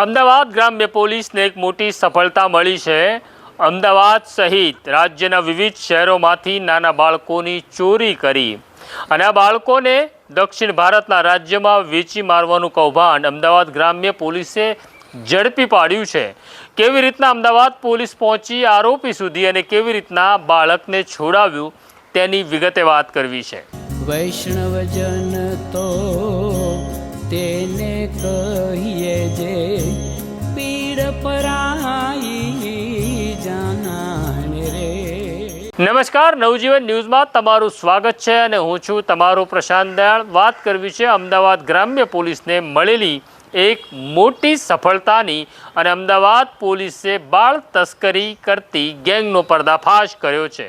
અમદાવાદ ગ્રામ્ય પોલીસને એક મોટી સફળતા મળી છે. અમદાવાદ સહિત રાજ્યના વિવિધ શહેરોમાંથી નાના બાળકોની ચોરી કરી. અને આ બાળકોને દક્ષિણ ભારતના રાજ્યમાં વેચી મારવાનું કૌભાંડ અમદાવાદ ગ્રામ્ય પોલીસે ઝડપી પાડ્યું છે. કેવી રીતના અમદાવાદ પોલીસ પહોંચી, આરોપી સુધી અને કેવી રીતના બાળકને છોડાવ્યું, તેની વિગતે વાત કરવી છે. વૈષ્ણવજન તો તેને કહીએ જે નમસ્કાર, નવજીવન ન્યૂઝમાં તમારું સ્વાગત છે અને હું છું તમારો પ્રશાંત દયાળ. વાત કરવી છે અમદાવાદ ગ્રામ્ય પોલીસને મળેલી એક મોટી સફળતાની અને અમદાવાદ પોલીસે બાળ તસ્કરી કરતી ગેંગનો પર્દાફાશ કર્યો છે.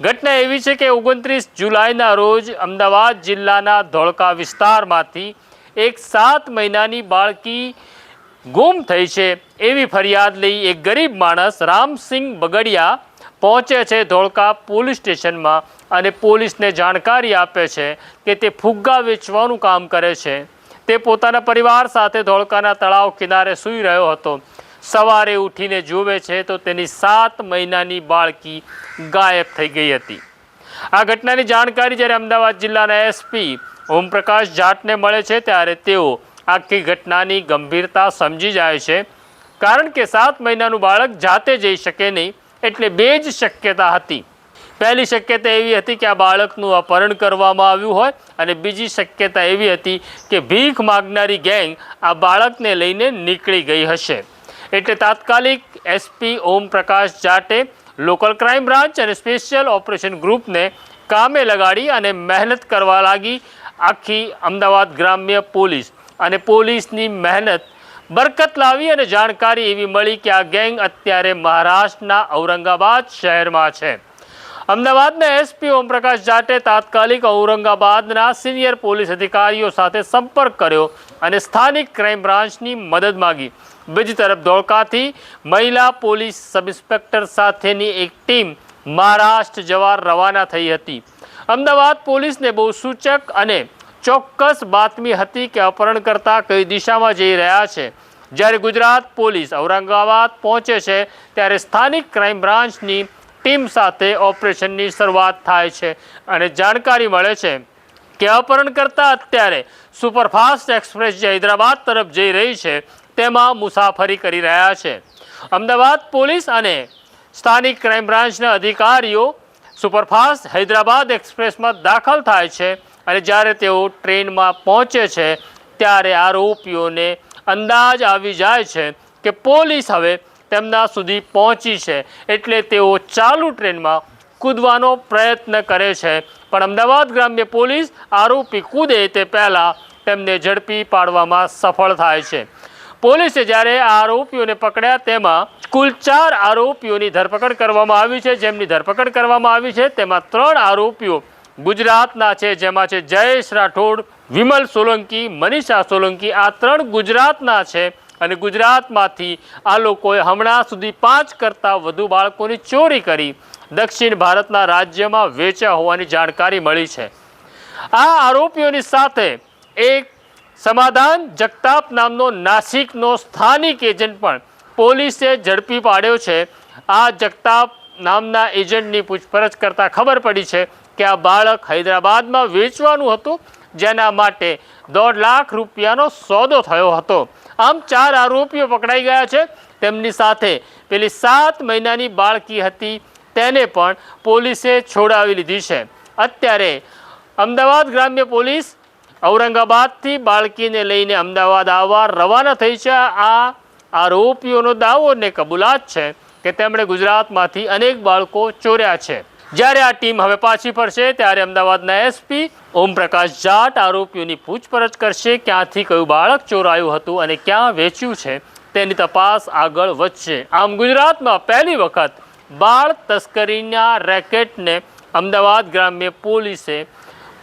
ઘટના એવી છે કે ઓગણત્રીસ જુલાઈના રોજ અમદાવાદ જિલ્લાના ધોળકા વિસ્તારમાંથી એક સાત મહિનાની બાળકી ગુમ થઈ છે. એવી ફરિયાદ લઈ એક ગરીબ માણસ રામસિંહ બગડિયા પહોંચે છે ધોળકા પોલીસ સ્ટેશનમાં અને પોલીસને જાણકારી આપે છે કે તે ફુગ્ગા વેચવાનું કામ કરે છે. તે પોતાના પરિવાર સાથે ધોળકાના તળાવ કિનારે સૂઈ રહ્યો હતો. સવારે ઉઠીને જુએ છે તો તેની સાત મહિનાની બાળકી ગાયબ થઈ ગઈ હતી. આ ઘટનાની જાણકારી જ્યારે અમદાવાદ જિલ્લાના એસપી ઓમપ્રકાશ જાટને મળે છે ત્યારે તેઓ આખી ઘટનાની ગંભીરતા સમજી જાય છે. કારણ કે સાત મહિનાનું બાળક જાતે જઈ શકે નહીં, એટલે બે જ શક્યતા હતી. પહેલી શક્યતા એવી હતી કે આ બાળકનું અપહરણ કરવામાં આવ્યું હોય અને બીજી શક્યતા એવી હતી કે ભીખ માગનારી ગેંગ આ બાળકને લઈને નીકળી ગઈ હશે. એટલે તાત્કાલિક એસપી ઓમ પ્રકાશ જાટે લોકલ ક્રાઇમ બ્રાન્ચ અને સ્પેશિયલ ઓપરેશન ગ્રુપને કામે લગાડી અને મહેનત કરવા લાગી. આખી અમદાવાદ ગ્રામ્ય પોલીસ અને પોલીસની મહેનત, બરકત લાવી અને જાણકારી એવી મળી કે આ ગેંગ અત્યારે મહારાષ્ટ્રના ઔરંગાબાદ શહેરમાં છે. અમદાવાદના એસપી ઓમપ્રકાશ જાટે તાત્કાલિક ઔરંગાબાદના સિનિયર પોલીસ અધિકારીઓ સાથે સંપર્ક કર્યો અને સ્થાનિક ક્રાઇમ બ્રાન્ચની મદદ માગી. બીજી તરફ ધોળકાથી મહિલા પોલીસ સબ ઇન્સ્પેક્ટર સાથેની એક ટીમ મહારાષ્ટ્ર જવા રવાના થઈ હતી. અમદાવાદ પોલીસને બહુ સૂચક અને ચોક્કસ બાતમી હતી કે અપહરણકર્તા કઈ દિશામાં જઈ રહ્યા છે. જ્યારે ગુજરાત પોલીસ ઔરંગાબાદ પહોંચે છે, ત્યારે સ્થાનિક ક્રાઇમ બ્રાન્ચની ટીમ સાથે ઓપરેશનની શરૂઆત થાય છે અને જાણકારી મળે છે કે અપહરણકર્તા અત્યારે સુપરફાસ્ટ એક્સપ્રેસ જે હૈદરાબાદ તરફ જઈ રહી છે, તેમાં મુસાફરી કરી રહ્યા છે. અમદાવાદ પોલીસ અને સ્થાનિક ક્રાઇમ બ્રાન્ચના અધિકારીઓ સુપરફાસ્ટ હૈદરાબાદ એક્સપ્રેસમાં દાખલ થાય છે અને જ્યારે તેઓ ટ્રેનમાં પહોંચે છે, ત્યારે આરોપીઓને અંદાજ આવી જાય છે કે પોલીસ હવે તેમના સુધી પહોંચી છે. એટલે તેઓ ચાલુ ટ્રેનમાં કૂદવાનો પ્રયત્ન કરે છે. પણ અમદાવાદ ગ્રામ્ય પોલીસ આરોપી કૂદે તે પહેલાં તેમને ઝડપી પાડવામાં સફળ થાય છે. પોલીસે જ્યારે આરોપીઓને પકડ્યા, તેમાં કુલ ચાર આરોપીઓની ધરપકડ કરવામાં આવી છે. જેમની ધરપકડ કરવામાં આવી છે, તેમાં ત્રણ આરોપીઓ ગુજરાતના છે, જેમાં છે જયેશ રાઠોડ, વિમલ સોલંકી, મનીષા સોલંકી, આ ત્રણ ગુજરાતના છે. અને ગુજરાતમાંથી આ લોકોએ હમણાં સુધી પાંચ કરતાં વધુ બાળકોની ચોરી કરી. દક્ષિણ ભારતના રાજ્યમાં વેચ્યા હોવાની જાણકારી મળી છે. આ આરોપીઓની સાથે એક સમાધાન જગતાપ નામનો નાસિકનો સ્થાનિક એજન્ટ પણ પોલીસે ઝડપી પાડ્યો છે. આ જગતાપ નામના એજન્ટની પૂછપરછ કરતાં ખબર પડી છે કે આ બાળક હૈદરાબાદમાં વેચવાનું હતું, જેના માટે દોઢ લાખ રૂપિયાનો સોદો થયો હતો. આમ ચાર આરોપીઓ પકડાઈ ગયા છે. તેમની સાથે પેલી સાત મહિનાની બાળકી હતી, તેને પણ પોલીસે છોડાવી લીધી છે. અત્યારે અમદાવાદ ગ્રામ્ય પોલીસ ઔરંગાબાદથી બાળકીને લઈને અમદાવાદ આવવા રવાના થઈ છે. આ આરોપીઓનો દાવો ને કબૂલાત છે કે તેમણે ગુજરાતમાંથી અનેક બાળકો ચોર્યા છે. જ્યારે આ ટીમ હવે પાછી ફરશે, ત્યારે અમદાવાદના એસપી ઓમપ્રકાશ જાટ આરોપીઓની પૂછપરછ કરશે ક્યાંથી કયું બાળક ચોરાયું હતું અને ક્યાં વેચ્યું છે તેની તપાસ આગળ વધશે. આમ ગુજરાતમાં પહેલી વખત બાળ તસ્કરીના રેકેટને અમદાવાદ ગ્રામ્ય પોલીસે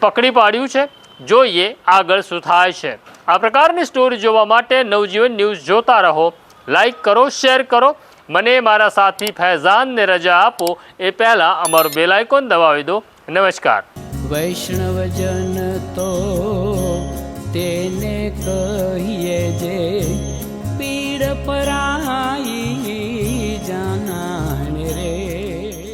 પકડી પાડ્યું છે. જોઈએ આગળ શું થાય છે. આ પ્રકારની સ્ટોરી જોવા માટે નવજીવન ન્યૂઝ જોતા રહો લાઈક કરો શેર કરો. મને મારા સાથી ફૈઝાનને રજા આપો એ પહેલાં અમારું બેલ આઇકોન દબાવી દો નમસ્કાર વૈષ્ણવજન તો તેને કહીએ જે પીડ પરાઈ